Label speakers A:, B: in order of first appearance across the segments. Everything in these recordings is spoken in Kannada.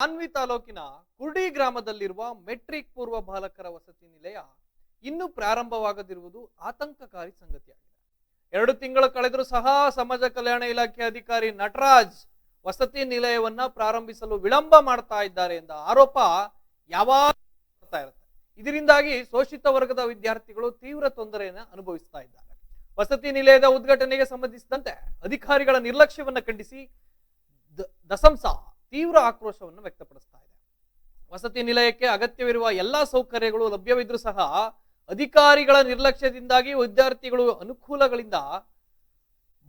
A: ಮಾನ್ವಿ ತಾಲೂಕಿನ ಕುರ್ಡಿ ಗ್ರಾಮದಲ್ಲಿರುವ ಮೆಟ್ರಿಕ್ ಪೂರ್ವ ಬಾಲಕರ ವಸತಿ ನಿಲಯ ಇನ್ನೂ ಪ್ರಾರಂಭವಾಗದಿರುವುದು ಆತಂಕಕಾರಿ ಸಂಗತಿಯಾಗಿದೆ. ಎರಡು ತಿಂಗಳು ಕಳೆದರೂ ಸಹ ಸಮಾಜ ಕಲ್ಯಾಣ ಇಲಾಖೆ ಅಧಿಕಾರಿ ನಟರಾಜ್ ವಸತಿ ನಿಲಯವನ್ನ ಪ್ರಾರಂಭಿಸಲು ವಿಳಂಬ ಮಾಡ್ತಾ ಇದ್ದಾರೆ ಎಂದ ಆರೋಪ ಯಾವಾಗ ಇರುತ್ತೆ. ಇದರಿಂದಾಗಿ ಶೋಷಿತ ವರ್ಗದ ವಿದ್ಯಾರ್ಥಿಗಳು ತೀವ್ರ ತೊಂದರೆಯನ್ನು ಅನುಭವಿಸ್ತಾ ಇದ್ದಾರೆ. ವಸತಿ ನಿಲಯದ ಉದ್ಘಾಟನೆಗೆ ಸಂಬಂಧಿಸಿದಂತೆ ಅಧಿಕಾರಿಗಳ ನಿರ್ಲಕ್ಷ್ಯವನ್ನು ಖಂಡಿಸಿ ದಸಂಸ ತೀವ್ರ ಆಕ್ರೋಶವನ್ನು ವ್ಯಕ್ತಪಡಿಸ್ತಾ ಇದೆ. ವಸತಿ ನಿಲಯಕ್ಕೆ ಅಗತ್ಯವಿರುವ ಎಲ್ಲಾ ಸೌಕರ್ಯಗಳು ಲಭ್ಯವಿದ್ರೂ ಸಹ ಅಧಿಕಾರಿಗಳ ನಿರ್ಲಕ್ಷ್ಯದಿಂದಾಗಿ ವಿದ್ಯಾರ್ಥಿಗಳು ಅನುಕೂಲಗಳಿಂದ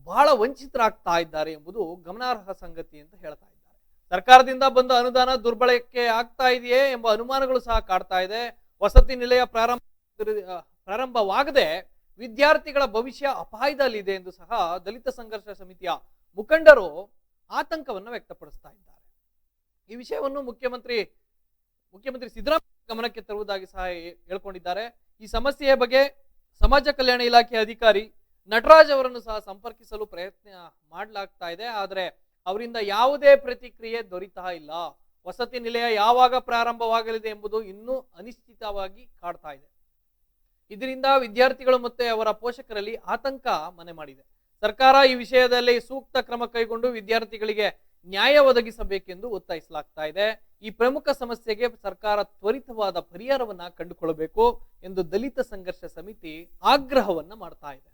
A: ಬಹಳ ವಂಚಿತರಾಗ್ತಾ ಇದ್ದಾರೆ ಎಂಬುದು ಗಮನಾರ್ಹ ಸಂಗತಿ ಅಂತ ಹೇಳ್ತಾ ಇದ್ದಾರೆ. ಸರ್ಕಾರದಿಂದ ಬಂದ ಅನುದಾನ ದುರ್ಬಳಕೆ ಆಗ್ತಾ ಇದೆಯೇ ಎಂಬ ಅನುಮಾನಗಳು ಸಹ ಕಾಡ್ತಾ ಇದೆ. ವಸತಿ ನಿಲಯ ಪ್ರಾರಂಭ ಪ್ರಾರಂಭವಾಗದೆ ವಿದ್ಯಾರ್ಥಿಗಳ ಭವಿಷ್ಯ ಅಪಾಯದಲ್ಲಿದೆ ಎಂದು ಸಹ ದಲಿತ ಸಂಘರ್ಷ ಸಮಿತಿಯ ಮುಖಂಡರು ಆತಂಕವನ್ನು ವ್ಯಕ್ತಪಡಿಸ್ತಾ ಇದ್ದಾರೆ. ಈ ವಿಷಯವನ್ನು ಮುಖ್ಯಮಂತ್ರಿ ಮುಖ್ಯಮಂತ್ರಿ ಸಿದ್ದರಾಮಯ್ಯ ಗಮನಕ್ಕೆ ತರುವುದಾಗಿ ಸಹ ಹೇಳ್ಕೊಂಡಿದ್ದಾರೆ. ಈ ಸಮಸ್ಯೆಯ ಬಗ್ಗೆ ಸಮಾಜ ಕಲ್ಯಾಣ ಇಲಾಖೆ ಅಧಿಕಾರಿ ನಟರಾಜ್ ಅವರನ್ನು ಸಹ ಸಂಪರ್ಕಿಸಲು ಪ್ರಯತ್ನ ಮಾಡಲಾಗ್ತಾ ಇದೆ. ಆದರೆ ಅವರಿಂದ ಯಾವುದೇ ಪ್ರತಿಕ್ರಿಯೆ ದೊರೀತಾ ಇಲ್ಲ. ವಸತಿ ನಿಲಯ ಯಾವಾಗ ಪ್ರಾರಂಭವಾಗಲಿದೆ ಎಂಬುದು ಇನ್ನೂ ಅನಿಶ್ಚಿತವಾಗಿ ಕಾಡ್ತಾ ಇದೆ. ಇದರಿಂದ ವಿದ್ಯಾರ್ಥಿಗಳು ಮತ್ತೆ ಅವರ ಪೋಷಕರಲ್ಲಿ ಆತಂಕ ಮನೆ ಮಾಡಿದೆ. ಸರ್ಕಾರ ಈ ವಿಷಯದಲ್ಲಿ ಸೂಕ್ತ ಕ್ರಮ ಕೈಗೊಂಡು ವಿದ್ಯಾರ್ಥಿಗಳಿಗೆ ನ್ಯಾಯ ಒದಗಿಸಬೇಕೆಂದು ಒತ್ತಾಯಿಸಲಾಗ್ತಾ ಇದೆ. ಈ ಪ್ರಮುಖ ಸಮಸ್ಯೆಗೆ ಸರ್ಕಾರ ತ್ವರಿತವಾದ ಪರಿಹಾರವನ್ನ ಕಂಡುಕೊಳ್ಳಬೇಕು ಎಂದು ದಲಿತ ಸಂಘರ್ಷ ಸಮಿತಿ ಆಗ್ರಹವನ್ನ ಮಾಡ್ತಾ ಇದೆ.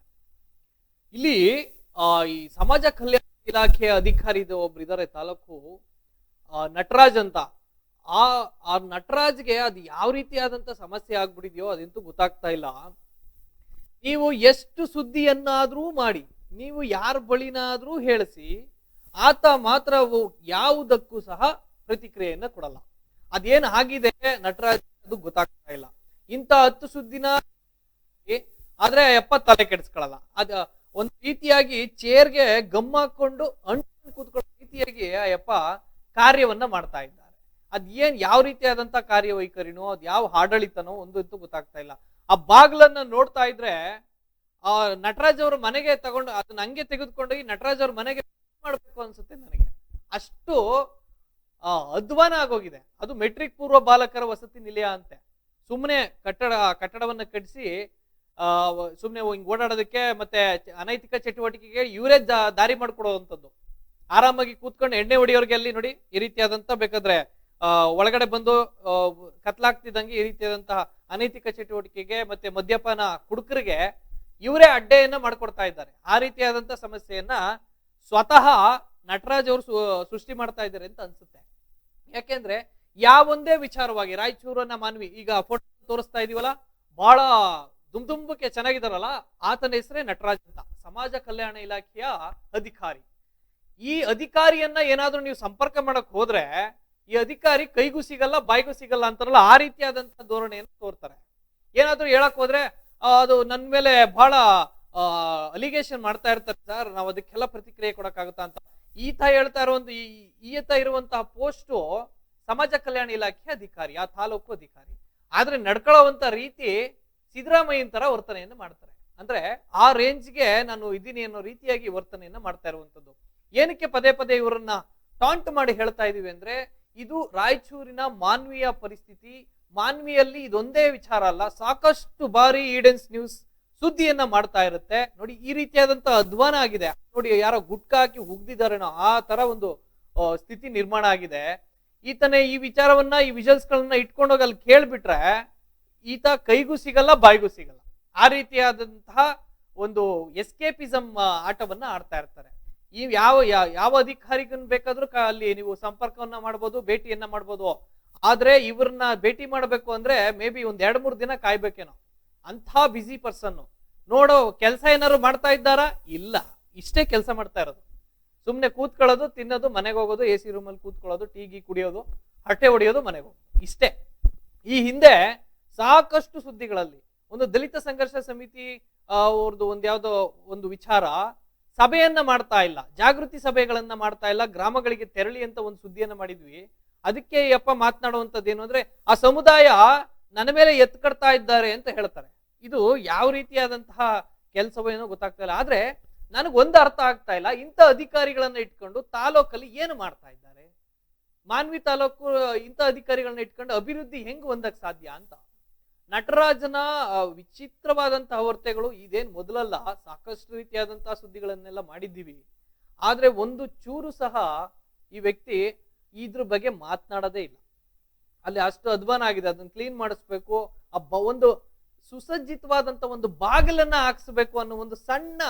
A: ಇಲ್ಲಿ ಈ ಸಮಾಜ ಕಲ್ಯಾಣ ಇಲಾಖೆಯ ಅಧಿಕಾರಿ ಒಬ್ರು ಇದ್ದಾರೆ ತಾಲೂಕು ನಟರಾಜ್ ಅಂತ. ಆ ಆ ನಟರಾಜ್ಗೆ ಅದು ಯಾವ ರೀತಿಯಾದಂತ ಸಮಸ್ಯೆ ಆಗ್ಬಿಟ್ಟಿದೆಯೋ ಅದಂತೂ ಗೊತ್ತಾಗ್ತಾ ಇಲ್ಲ. ನೀವು ಎಷ್ಟು ಸುದ್ದಿಯನ್ನಾದ್ರೂ ಮಾಡಿ, ನೀವು ಯಾರ ಬಳಿನಾದ್ರೂ ಹೇಳಿಸಿ ಆತ ಮಾತ್ರ ಯಾವುದಕ್ಕೂ ಸಹ ಪ್ರತಿಕ್ರಿಯೆಯನ್ನ ಕೊಡಲ್ಲ. ಅದೇನು ಆಗಿದೆ ನಟರಾಜ್ ಅದು ಗೊತ್ತಾಗ್ತಾ ಇಲ್ಲ. ಇಂಥ ಹತ್ತು ಸುದ್ದಿನ ಆದ್ರೆ ಯಪ್ಪ ತಲೆ ಕೆಡಿಸ್ಕೊಳ್ಳಲ್ಲ ಅದ ಒಂದ್ ರೀತಿಯಾಗಿ ಚೇರ್ಗೆ ಗಮ್ ಹಾಕೊಂಡು ಅಂಟು ಕೂತ್ಕೊಳ್ಳೋ ರೀತಿಯಾಗಿ ಯಪ್ಪ ಕಾರ್ಯವನ್ನ ಮಾಡ್ತಾ ಇದ್ದಾರೆ. ಅದ್ ಏನ್ ಯಾವ ರೀತಿಯಾದಂತ ಕಾರ್ಯವೈಖರಿನೋ, ಅದ್ ಯಾವ ಆಡಳಿತನೋ ಒಂದು ಗೊತ್ತಾಗ್ತಾ ಇಲ್ಲ. ಆ ಬಾಗ್ಲನ್ನ ನೋಡ್ತಾ ಇದ್ರೆ, ಆ ನಟರಾಜ್ ಅವ್ರ ಮನೆಗೆ ತಗೊಂಡು, ಅದನ್ನ ಹಂಗೆ ತೆಗೆದುಕೊಂಡೋಗಿ ನಟರಾಜ್ ಅವ್ರ ಮನೆಗೆ ಮಾಡ್ಬೇಕು ಅನ್ಸುತ್ತೆ ನನಗೆ. ಅಷ್ಟು ಅಧ್ವಾನ ಆಗೋಗಿದೆ. ಅದು ಮೆಟ್ರಿಕ್ ಪೂರ್ವ ಬಾಲಕರ ವಸತಿ ನಿಲಯ ಅಂತೆ. ಸುಮ್ಮನೆ ಕಟ್ಟಡ, ಕಟ್ಟಡವನ್ನ ಕಟ್ಟಿಸಿ ಸುಮ್ಮನೆ ಹಿಂಗ್ ಓಡಾಡೋದಕ್ಕೆ ಮತ್ತೆ ಅನೈತಿಕ ಚಟುವಟಿಕೆಗೆ ಇವರೇ ದಾರಿ ಮಾಡ್ಕೊಡೋವಂಥದ್ದು. ಆರಾಮಾಗಿ ಕೂತ್ಕೊಂಡು ಎಣ್ಣೆ ಹೊಡಿಯೋರ್ಗೆ ಅಲ್ಲಿ ನೋಡಿ, ಈ ರೀತಿಯಾದಂತ ಬೇಕಾದ್ರೆ ಒಳಗಡೆ ಬಂದು ಕತ್ಲಾಗ್ತಿದ್ದಂಗೆ ಈ ರೀತಿಯಾದಂತಹ ಅನೈತಿಕ ಚಟುವಟಿಕೆಗೆ ಮತ್ತೆ ಮದ್ಯಪಾನ ಕುಡುಕರಿಗೆ ಇವರೇ ಅಡ್ಡೆಯನ್ನ ಮಾಡ್ಕೊಡ್ತಾ ಇದ್ದಾರೆ. ಆ ರೀತಿಯಾದಂತ ಸಮಸ್ಯೆಯನ್ನ ಸ್ವತಃ ನಟರಾಜ್ ಅವರು ಸೃಷ್ಟಿ ಮಾಡ್ತಾ ಇದ್ದಾರೆ ಅಂತ ಅನ್ಸುತ್ತೆ. ಯಾಕೆಂದ್ರೆ ಯಾವೊಂದೇ ವಿಚಾರವಾಗಿ ರಾಯಚೂರನ್ನ ಮಾನ್ವಿ, ಈಗ ಫೋಟೋ ತೋರಿಸ್ತಾ ಇದೀವಲ್ಲ ಬಹಳ ದುಮ್ ದುಂಬಕ್ಕೆ ಚೆನ್ನಾಗಿದಾರಲ್ಲ, ಆತನ ಹೆಸರೇ ನಟರಾಜ್ ಅಂತ. ಸಮಾಜ ಕಲ್ಯಾಣ ಇಲಾಖೆಯ ಅಧಿಕಾರಿ. ಈ ಅಧಿಕಾರಿಯನ್ನ ಏನಾದರೂ ನೀವು ಸಂಪರ್ಕ ಮಾಡಕ್ ಹೋದ್ರೆ, ಈ ಅಧಿಕಾರಿ ಕೈಗೂ ಸಿಗಲ್ಲ, ಬಾಯ್ಗೂ ಸಿಗಲ್ಲ ಅಂತಾರಲ್ಲ, ಆ ರೀತಿಯಾದಂತ ಧೋರಣೆಯನ್ನು ತೋರ್ತಾರೆ. ಏನಾದರೂ ಹೇಳಕ್ ಹೋದ್ರೆ ಅದು ನನ್ನ ಮೇಲೆ ಬಹಳ ಅಲಿಗೇಷನ್ ಮಾಡ್ತಾ ಇರ್ತಾರೆ ಸರ್. ನಾವು ಅದಕ್ಕೆಲ್ಲ ಪ್ರತಿಕ್ರಿಯೆ ಕೊಡಕ್ಕಾಗುತ್ತಾ ಅಂತ. ಈತ ಹೇಳ್ತಾ ಇರೋ ಈ, ಈತ ಇರುವಂತಹ ಪೋಸ್ಟು ಸಮಾಜ ಕಲ್ಯಾಣ ಇಲಾಖೆ ಅಧಿಕಾರಿ, ಆ ತಾಲೂಕು ಅಧಿಕಾರಿ. ಆದ್ರೆ ನಡ್ಕೊಳ್ಳೋವಂಥ ರೀತಿ ಸಿದ್ದರಾಮಯ್ಯನ ತರ ವರ್ತನೆಯನ್ನು ಮಾಡ್ತಾರೆ. ಅಂದ್ರೆ ಆ ರೇಂಜ್ಗೆ ನಾನು ಇದ್ದೀನಿ ಅನ್ನೋ ರೀತಿಯಾಗಿ ವರ್ತನೆಯನ್ನ ಮಾಡ್ತಾ ಇರುವಂತದ್ದು ಏನಕ್ಕೆ ಪದೇ ಪದೇ ಇವರನ್ನ ಟಾಂಟ್ ಮಾಡಿ ಹೇಳ್ತಾ ಇದೀವಿ ಅಂದ್ರೆ ಇದು ರಾಯಚೂರಿನ ಮಾನ್ವೀಯ ಪರಿಸ್ಥಿತಿ. ಮಾನ್ವಿಯಲ್ಲಿ ಇದೊಂದೇ ವಿಚಾರ ಅಲ್ಲ. ಸಾಕಷ್ಟು ಬಾರಿ ಈಡೆನ್ಸ್ ನ್ಯೂಸ್ ಸುದ್ದಿಯನ್ನ ಮಾಡ್ತಾ ಇರುತ್ತೆ. ನೋಡಿ, ಈ ರೀತಿಯಾದಂತ ಅಧ್ವಾನ ಆಗಿದೆ. ನೋಡಿ, ಯಾರೋ ಗುಟ್ಕಾ ಹಾಕಿ ಉಗ್ದಿದಾರೇನೋ ಆ ತರ ಒಂದು ಸ್ಥಿತಿ ನಿರ್ಮಾಣ ಆಗಿದೆ. ಈತನೇ ಈ ವಿಚಾರವನ್ನ, ಈ ವಿಜುವಲ್ಸ್ ಗಳನ್ನ ಇಟ್ಕೊಂಡೋಗಿ ಅಲ್ಲಿ ಕೇಳ್ಬಿಟ್ರೆ, ಈತ ಕೈಗೂ ಸಿಗಲ್ಲ, ಬಾಯಿಗೂ ಸಿಗಲ್ಲ. ಆ ರೀತಿಯಾದಂತಹ ಒಂದು ಎಸ್ಕೇಪಿಸಮ್ ಆಟವನ್ನ ಆಡ್ತಾ ಇರ್ತಾರೆ. ಈ ಯಾವ ಯಾವ ಅಧಿಕಾರಿಗನ್ ಬೇಕಾದ್ರೂ ಅಲ್ಲಿ ನೀವು ಸಂಪರ್ಕವನ್ನ ಮಾಡ್ಬೋದು, ಭೇಟಿಯನ್ನ ಮಾಡ್ಬೋದು. ಆದ್ರೆ ಇವ್ರನ್ನ ಭೇಟಿ ಮಾಡಬೇಕು ಅಂದ್ರೆ, ಮೇ ಬಿ ಒಂದ್ ಎರಡ್ ಮೂರ್ ದಿನ ಕಾಯ್ಬೇಕೇನೋ. ಅಂಥ ಬಿಸಿ ಪರ್ಸನ್ ನೋಡೋ ಕೆಲಸ ಏನಾದ್ರು ಮಾಡ್ತಾ ಇದ್ದಾರಾ? ಇಲ್ಲ. ಇಷ್ಟೇ ಕೆಲಸ ಮಾಡ್ತಾ ಇರೋದು. ಸುಮ್ಮನೆ ಕೂತ್ಕೊಳ್ಳೋದು, ತಿನ್ನೋದು, ಮನೆಗೆ ಹೋಗೋದು ಎ ಸಿ ರೂಮಲ್ಲಿ ಕೂತ್ಕೊಳ್ಳೋದು, ಟೀ, ಗೀ ಕುಡಿಯೋದು ಹಟ್ಟೆ ಹೊಡೆಯೋದು, ಮನೆಗೆ ಹೋಗೋದು. ಇಷ್ಟೇ. ಈ ಹಿಂದೆ ಸಾಕಷ್ಟು ಸುದ್ದಿಗಳಲ್ಲಿ ಒಂದು ದಲಿತ ಸಂಘರ್ಷ ಸಮಿತಿ ಅವ್ರದ್ದು ಒಂದು ಯಾವುದೋ ಒಂದು ವಿಚಾರ ಸಭೆಯನ್ನ ಮಾಡ್ತಾ ಇಲ್ಲ. ಜಾಗೃತಿ ಸಭೆಗಳನ್ನ ಮಾಡ್ತಾ ಇಲ್ಲ. ಗ್ರಾಮಗಳಿಗೆ ತೆರಳಿ ಅಂತ ಒಂದು ಸುದ್ದಿಯನ್ನ ಮಾಡಿದ್ವಿ. ಅದಕ್ಕೆ ಈ ಅಪ್ಪ ಮಾತನಾಡುವಂಥದ್ದು ಏನು ಅಂದ್ರೆ, ಆ ಸಮುದಾಯ ನನ್ನ ಮೇಲೆ ಎತ್ಕಡ್ತಾ ಇದ್ದಾರೆ ಅಂತ ಹೇಳ್ತಾರೆ. ಇದು ಯಾವ ರೀತಿಯಾದಂತಹ ಏನೋ ಗೊತ್ತಾಗ್ತಾ ಇಲ್ಲ. ಆದ್ರೆ ನನಗೆ ಒಂದು ಅರ್ಥ ಆಗ್ತಾ ಇಲ್ಲ. ಇಂಥ ಅಧಿಕಾರಿಗಳನ್ನ ಇಟ್ಕೊಂಡು ತಾಲೂಕಲ್ಲಿ ಏನು ಮಾಡ್ತಾ ಇದ್ದಾರೆ? ಮಾನ್ವಿ ತಾಲೂಕು, ಇಂಥ ಅಧಿಕಾರಿಗಳನ್ನ ಇಟ್ಕೊಂಡು ಅಭಿವೃದ್ಧಿ ಹೆಂಗ್ ಹೊಂದಕ್ ಸಾಧ್ಯ ಅಂತ. ನಟರಾಜನ ವಿಚಿತ್ರವಾದಂತಹ ವರ್ತನೆಗಳು ಇದೇನ್ ಮೊದಲಲ್ಲ, ಸಾಕಷ್ಟು ರೀತಿಯಾದಂತಹ ಸುದ್ದಿಗಳನ್ನೆಲ್ಲ ಮಾಡಿದ್ದೀವಿ. ಆದ್ರೆ ಒಂದು ಚೂರು ಸಹ ಈ ವ್ಯಕ್ತಿ ಇದ್ರ ಬಗ್ಗೆ ಮಾತನಾಡೋದೇ ಇಲ್ಲ. ಅಲ್ಲಿ ಅಷ್ಟು ಅಧ್ವಾನ ಆಗಿದೆ. ಅದನ್ನ ಕ್ಲೀನ್ ಮಾಡಿಸ್ಬೇಕು. ಆ ಒಂದು ಸುಸಜ್ಜಿತವಾದಂತ ಒಂದು ಬಾಗಿಲನ್ನ ಹಾಕಿಸ್ಬೇಕು ಅನ್ನೋ ಒಂದು ಸಣ್ಣ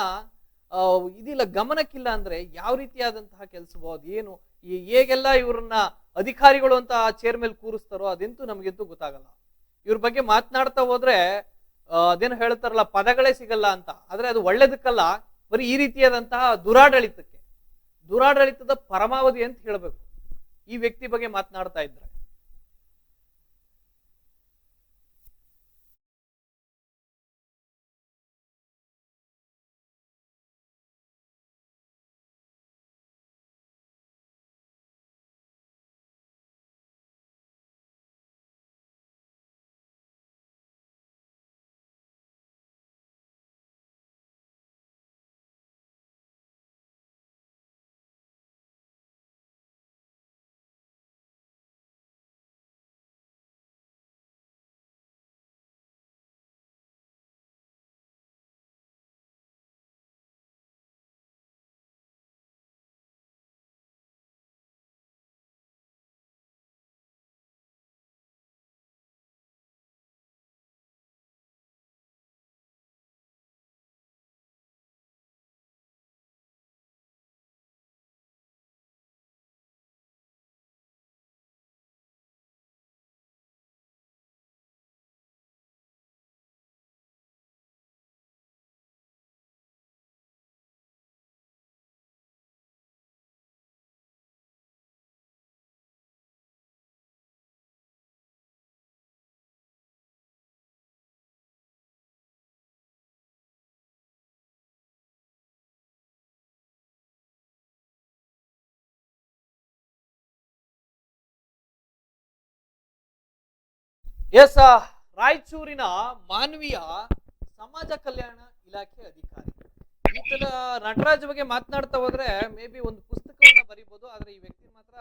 A: ಇದಿಲ್ಲ, ಗಮನಕ್ಕಿಲ್ಲ ಅಂದ್ರೆ ಯಾವ ರೀತಿಯಾದಂತಹ ಕೆಲಸವೋ ಏನು ಹೇಗೆಲ್ಲ ಇವ್ರನ್ನ ಅಧಿಕಾರಿಗಳು ಅಂತ ಚೇರ್ ಮೇಲೆ ಕೂರಿಸ್ತಾರೋ ಅದಂತೂ ನಮಗಂತೂ ಗೊತ್ತಾಗಲ್ಲ. ಇವ್ರ ಬಗ್ಗೆ ಮಾತನಾಡ್ತಾ ಹೋದ್ರೆ ಅದೇನು ಹೇಳ್ತಾರಲ್ಲ, ಪದಗಳೇ ಸಿಗಲ್ಲ ಅಂತ. ಆದ್ರೆ ಅದು ಒಳ್ಳೇದಕ್ಕಲ್ಲ, ಬರೀ ಈ ರೀತಿಯಾದಂತಹ ದುರಾಡಳಿತಕ್ಕೆ. ದುರಾಡಳಿತದ ಪರಮಾವಧಿ ಅಂತ ಹೇಳಬೇಕು. ಈ ವ್ಯಕ್ತಿ ಬಗ್ಗೆ ಮಾತನಾಡ್ತಾ ಇದ್ರೆ. ಎಸ್ ರಾಯಚೂರಿನ ಮಾನವೀಯ ಸಮಾಜ ಕಲ್ಯಾಣ ಇಲಾಖೆ ಅಧಿಕಾರಿ. ಈತನ ನಟರಾಜ್ ಬಗ್ಗೆ ಮಾತನಾಡ್ತಾ ಹೋದ್ರೆ ಮೇ ಬಿ ಒಂದು ಪುಸ್ತಕವನ್ನ ಬರಿಬೋದು, ಆದ್ರೆ ಈ ವ್ಯಕ್ತಿ ಮಾತ್ರ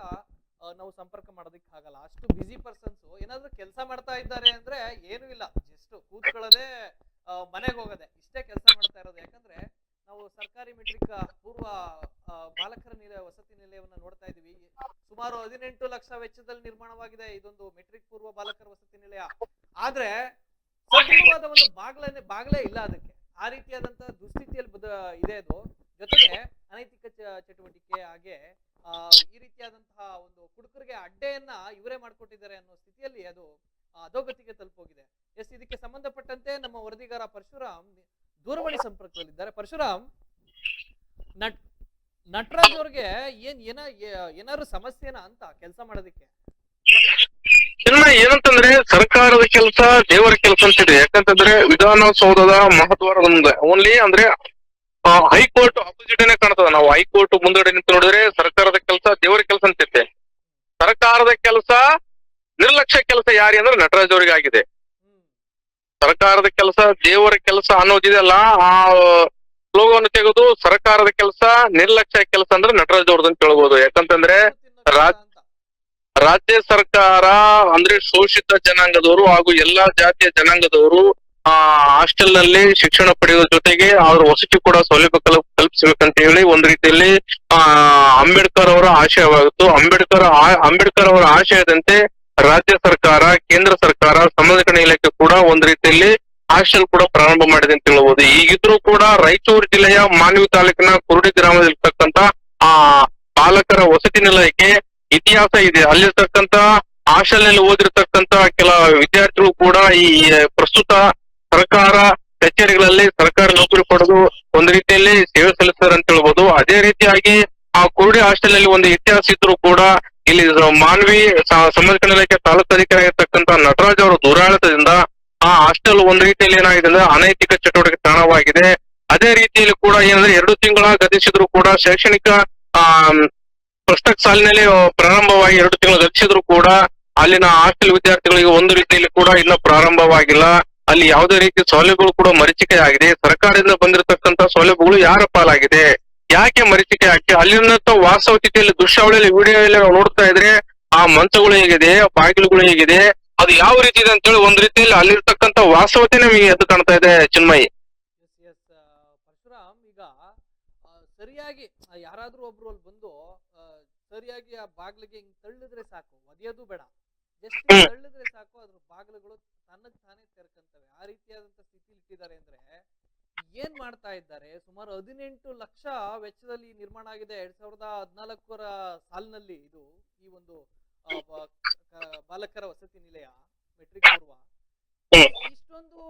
A: ನಾವು ಸಂಪರ್ಕ ಮಾಡೋದಕ್ಕೆ ಆಗಲ್ಲ. ಅಷ್ಟು ಬಿಸಿ ಪರ್ಸನ್ಸ್ ಏನಾದ್ರೂ ಕೆಲಸ ಮಾಡ್ತಾ ಇದ್ದಾರೆ ಅಂದ್ರೆ ಏನೂ ಇಲ್ಲ. ಜಸ್ಟ್ ಕೂತ್ಕೊಳ್ಳೋದೇ ಮನೆಗೆ ಹೋಗೋದೆ. ಇಷ್ಟೇ ಕೆಲಸ ಮಾಡ್ತಾ ಇರೋದು. ಯಾಕಂದ್ರೆ ನಾವು ಸರ್ಕಾರಿ ಮೆಟ್ರಿಕ್ ಪೂರ್ವ ಬಾಲಕರ ನಿಲಯ ವಸತಿ ನಿಲಯವನ್ನು ನೋಡ್ತಾ ಇದೀವಿ. ಸುಮಾರು ಹದಿನೆಂಟು ಲಕ್ಷ ವೆಚ್ಚದಲ್ಲಿ ನಿರ್ಮಾಣವಾಗಿದೆ ಇದೊಂದು ಮೆಟ್ರಿಕ್ ಪೂರ್ವ ಬಾಲಕರ ವಸತಿ ನಿಲಯ. ಆದ್ರೆ ಸದೃಢವಾದ ಒಂದು ಬಾಗ್ಲನೆ ಬಾಗ್ಲೇ ಇಲ್ಲ ಅದಕ್ಕೆ. ಆ ರೀತಿಯಾದಂತಹ ದುಸ್ಥಿತಿಯಲ್ಲಿ ಇದೆ ಅದು. ಜೊತೆಗೆ ಅನೈತಿಕ ಚಟುವಟಿಕೆ ಹಾಗೆ ಈ ರೀತಿಯಾದಂತಹ ಒಂದು ಕುಡುಕರಿಗೆ ಅಡ್ಡೆಯನ್ನ ಇವರೇ ಮಾಡ್ಕೊಟ್ಟಿದ್ದಾರೆ ಅನ್ನೋ ಸ್ಥಿತಿಯಲ್ಲಿ ಅದು ಅಧೋಗತಿಗೆ ತಲುಪೋಗಿದೆ. ಎಸ್, ಇದಕ್ಕೆ ಸಂಬಂಧಪಟ್ಟಂತೆ ನಮ್ಮ ವರದಿಗಾರ ಪರಶುರಾಮ್ ದೂರವಾಣಿ ಸಂಪರ್ಕದಲ್ಲಿದ್ದಾರೆ. ಪರಶುರಾಮ್, ನಟ್ ನಟರಾಜ್ ಅವ್ರಿಗೆ ಏನ್ ಏನ ಏನಾದ್ರು ಸಮಸ್ಯೆನಾ ಅಂತ ಕೆಲಸ ಮಾಡೋದಕ್ಕೆ?
B: ಇಲ್ಲ ಏನಂತಂದ್ರೆ ಸರ್ಕಾರದ ಕೆಲಸ ದೇವರ ಕೆಲಸ ಅಂತ ಅಂತಿದೆ. ಯಾಕಂತಂದ್ರೆ ವಿಧಾನಸೌಧದ ಮಹತ್ವದ ಮುಂದೆ ಓನ್ಲಿ ಅಂದ್ರೆ ಹೈಕೋರ್ಟ್ ಅಪೋಸಿಟ್ನೇ ಕಾಣ್ತದ. ನಾವು ಹೈಕೋರ್ಟ್ ಮುಂದಡೆ ನಿಂತು ನೋಡಿದ್ರೆ ಸರ್ಕಾರದ ಕೆಲಸ ದೇವರ ಕೆಲಸ ಅಂತಿದೆ. ಸರ್ಕಾರದ ಕೆಲಸ ನಿರ್ಲಕ್ಷ್ಯ ಕೆಲಸ ಯಾರಿ ಅಂದ್ರೆ ನಟರಾಜ್ ಅವ್ರಿಗೆ ಆಗಿದೆ. ಸರ್ಕಾರದ ಕೆಲಸ ದೇವರ ಕೆಲಸ ಅನ್ನೋದಿದೆಯಲ್ಲ ಆ ಸ್ಲೋಗವನ್ನು ತೆಗೆದು ಸರ್ಕಾರದ ಕೆಲಸ, ನಿರ್ಲಕ್ಷ್ಯ ಕೆಲಸ ಅಂದ್ರೆ ನಟರಾಜ್ ಅವ್ರದ್ದು ಅಂತ ಹೇಳ್ಬೋದು. ಯಾಕಂತಂದ್ರೆ ರಾಜ್- ರಾಜ್ಯ ಸರ್ಕಾರ ಅಂದ್ರೆ ಶೋಷಿತ ಜನಾಂಗದವರು ಹಾಗೂ ಎಲ್ಲಾ ಜಾತಿಯ ಜನಾಂಗದವರು, ಆ ಹಾಸ್ಟೆಲ್ನಲ್ಲಿ ಶಿಕ್ಷಣ ಪಡೆಯುವ ಜೊತೆಗೆ ಅವ್ರ ವಸತಿ ಕೂಡ ಸೌಲಭ್ಯ ಕಲ್, ಕಲ್ಪಿಸಬೇಕಂತ ಹೇಳಿ ಒಂದ್ ರೀತಿಯಲ್ಲಿ, ಆ, ಅಂಬೇಡ್ಕರ್ ಅವರ ಆಶಯವಾಗಿತ್ತು ಅಂಬೇಡ್ಕರ್ ಅಂಬೇಡ್ಕರ್ ಅವರ ಆಶಯದಂತೆ ರಾಜ್ಯ ಸರ್ಕಾರ, ಕೇಂದ್ರ ಸರ್ಕಾರ ಕಲ್ಯಾಣ ಇಲಾಖೆ ಕೂಡ ಒಂದ್ ರೀತಿಯಲ್ಲಿ ಹಾಸ್ಟೆಲ್ ಕೂಡ ಪ್ರಾರಂಭ ಮಾಡಿದೆ ಅಂತ ಹೇಳ್ಬೋದು. ಈಗಿದ್ರೂ ಕೂಡ ರಾಯಚೂರು ಜಿಲ್ಲೆಯ ಮಾನ್ವಿ ತಾಲೂಕಿನ ಕುರುಡಿ ಗ್ರಾಮದಲ್ಲಿರ್ತಕ್ಕಂತ ಆ ಬಾಲಕರ ವಸತಿ ನಿಲಯಕ್ಕೆ ಇತಿಹಾಸ ಇದೆ. ಅಲ್ಲಿರ್ತಕ್ಕಂತ ಹಾಸ್ಟೆಲ್ನಲ್ಲಿ ಓದಿರ್ತಕ್ಕಂತ ಕೆಲ ವಿದ್ಯಾರ್ಥಿಗಳು ಕೂಡ ಈ ಪ್ರಸ್ತುತ ಸರ್ಕಾರ ಕಚೇರಿಗಳಲ್ಲಿ ಸರ್ಕಾರ ನೌಕರಿ ಪಡೆದು ಒಂದು ರೀತಿಯಲ್ಲಿ ಸೇವೆ ಸಲ್ಲಿಸ್ತಾರೆ ಅಂತ ಹೇಳ್ಬೋದು. ಅದೇ ರೀತಿಯಾಗಿ ಆ ಕುರುಡಿ ಹಾಸ್ಟೆಲ್ನಲ್ಲಿ ಒಂದು ಇತಿಹಾಸ ಇದ್ರು ಕೂಡ ಇಲ್ಲಿ ಮಾನವಿ ಸ- ಸಮಾಜ ಕಲ್ಯಾಣ ಇಲಾಖೆ ತಾಲೂಕು ಅಧಿಕಾರಿ ಆಗಿರ್ತಕ್ಕಂತ ನಟರಾಜ್ ಅವರ ದುರಾಡಳಿತದಿಂದ ಆ ಹಾಸ್ಟೆಲ್ ಒಂದ್ ರೀತಿಯಲ್ಲಿ ಏನಾಗಿದೆ ಅಂದ್ರೆ ಅನೈತಿಕ ಚಟುವಟಿಕೆ ತಾಣವಾಗಿದೆ. ಅದೇ ರೀತಿಯಲ್ಲಿ ಕೂಡ ಏನಂದ್ರೆ ಎರಡು ತಿಂಗಳ ಗತಿಸಿದ್ರು ಕೂಡ ಶೈಕ್ಷಣಿಕ, ಆ ಪ್ರಸಕ್ತ ಸಾಲಿನಲ್ಲಿ ಪ್ರಾರಂಭವಾಗಿ ಎರಡು ತಿಂಗಳು ಗತಿಸಿದ್ರು ಕೂಡ ಅಲ್ಲಿನ ಹಾಸ್ಟೆಲ್ ವಿದ್ಯಾರ್ಥಿಗಳಿಗೆ ಒಂದು ರೀತಿಯಲ್ಲಿ ಕೂಡ ಇನ್ನ ಪ್ರಾರಂಭವಾಗಿಲ್ಲ. ಅಲ್ಲಿ ಯಾವುದೇ ರೀತಿ ಸೌಲಭ್ಯಗಳು ಕೂಡ ಮರೀಚಿಕೆ ಆಗಿದೆ ಸರ್ಕಾರದಿಂದ ಬಂದಿರತಕ್ಕಂತ ಸೌಲಭ್ಯಗಳು ಯಾರ ಪಾಲಾಗಿದೆ? ಯಾಕೆ ಮರೀಚಿಕೆ ಆಗಿ ಅಲ್ಲಿನ ವಾಸ್ತವ ಸ್ಥಿತಿಯಲ್ಲಿ, ದೃಶ್ಯಾವಳಿಯಲ್ಲಿ ವಿಡಿಯೋ ಎಲ್ಲ ನೋಡ್ತಾ ಇದ್ರೆ ಆ ಮಂಚಗಳು ಹೇಗಿದೆ, ಬಾಗಿಲುಗಳು ಹೇಗಿದೆ ಅದು ಯಾವ ರೀತಿ ಇದೆ ಅಂತೇಳಿ ಒಂದ್ ರೀತಿಯಲ್ಲಿ ಅಲ್ಲಿರ್ತಕ್ಕಂಥ ವಾಸ್ತವತೆ ನಮಗೆ ಎದ್ದು ಕಾಣ್ತಾ ಇದೆ ಚಿನ್ಮಯಿ.
A: ಎಸ್ ಎಸ್ ಪರಶುರಾಮ್ ಈಗ ಸರಿಯಾಗಿ ಯಾರಾದ್ರೂ ಒಬ್ರು ಅಲ್ಲಿ ಬಂದು ಸರಿಯಾಗಿ ಆ ಬಾಗ್ಲಿಗೆ ಹಿಂಗ್ ತಳ್ಳಿದ್ರೆ ಸಾಕು ಒದೆಯೋದು ಬೇಡ. ಜಸ್ಟ್. ತಳ್ಳಿದ್ರೆ ಸಾಕು ಅದ್ರ ಬಾಗಿಲುಗಳು ತನ್ನ ತಾನೇ ತೆರ್ಕಂತವೆ. ಆ ರೀತಿಯಾದಂತ ಸ್ಥಿತಿ ಇಟ್ಟಿದ್ದಾರೆ ಅಂದ್ರೆ ಏನ್ ಮಾಡ್ತಾ ಇದ್ದಾರೆ? ಸುಮಾರು ಹದಿನೆಂಟು ಲಕ್ಷ ವೆಚ್ಚದಲ್ಲಿ ನಿರ್ಮಾಣ ಆಗಿದೆ. ಎರಡ್ ಸಾವಿರದ ಹದಿನಾಲ್ಕರ ಸಾಲಿನಲ್ಲಿ ಇದು ಈ ಒಂದು ಬಾಲಕರ ವಸತಿ ನಿಲಯ ಮೆಟ್ರಿಕ್ ಪೂರ್ವ. ಇಷ್ಟೊಂದು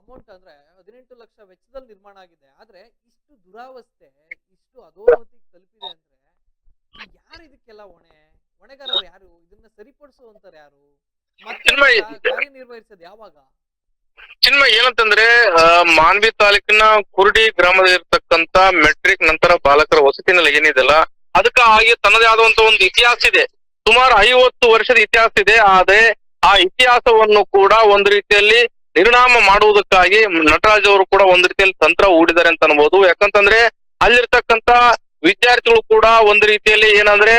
A: ಅಮೌಂಟ್ ಅಂದ್ರೆ ಹದಿನೆಂಟು ಲಕ್ಷ ವೆಚ್ಚದಲ್ಲಿ ನಿರ್ಮಾಣ ಆಗಿದೆ. ಆದ್ರೆ ಇಷ್ಟು ದುರಾವಸ್ಥೆ ಇಷ್ಟು ಅಧೋಗತಿಗೆ ತಲುಪಿದೆ ಅಂದ್ರೆ ಯಾರು ಇದಕ್ಕೆಲ್ಲ ಹೊಣೆ? ಹೊಣೆಗಾರರು ಯಾರು? ಇದನ್ನ ಸರಿಪಡಿಸುವಂತಾರೆ ಯಾರು? ಕಾರ್ಯನಿರ್ವಹಿಸೋದು ಯಾವಾಗ?
B: ಚಿನ್ಮ ಏನಂತಂದ್ರೆ ಮಾನ್ವಿ ತಾಲೂಕಿನ ಕುರುಡಿ ಗ್ರಾಮದಲ್ಲಿರ್ತಕ್ಕಂತ ಮೆಟ್ರಿಕ್ ನಂತರ ಬಾಲಕರ ವಸತಿ ನಿಲಯ ಏನಿದೆಲ್ಲ ಅದಕ್ಕ ಹಾಗೆ ತನ್ನದೇ ಆದಂತ ಒಂದು ಇತಿಹಾಸ ಇದೆ. ಸುಮಾರು ಐವತ್ತು ವರ್ಷದ ಇತಿಹಾಸ ಇದೆ, ಆದರೆ ಆ ಇತಿಹಾಸವನ್ನು ಕೂಡ ಒಂದು ರೀತಿಯಲ್ಲಿ ನಿರ್ಣಾಮ ಮಾಡುವುದಕ್ಕಾಗಿ ನಟರಾಜ್ ಅವರು ಕೂಡ ಒಂದು ರೀತಿಯಲ್ಲಿ ತಂತ್ರ ಹೂಡಿದ್ದಾರೆ ಅಂತ ಅನ್ಬೋದು. ಯಾಕಂತಂದ್ರೆ ಅಲ್ಲಿರ್ತಕ್ಕಂತ ವಿದ್ಯಾರ್ಥಿಗಳು ಕೂಡ ಒಂದು ರೀತಿಯಲ್ಲಿ ಏನಂದ್ರೆ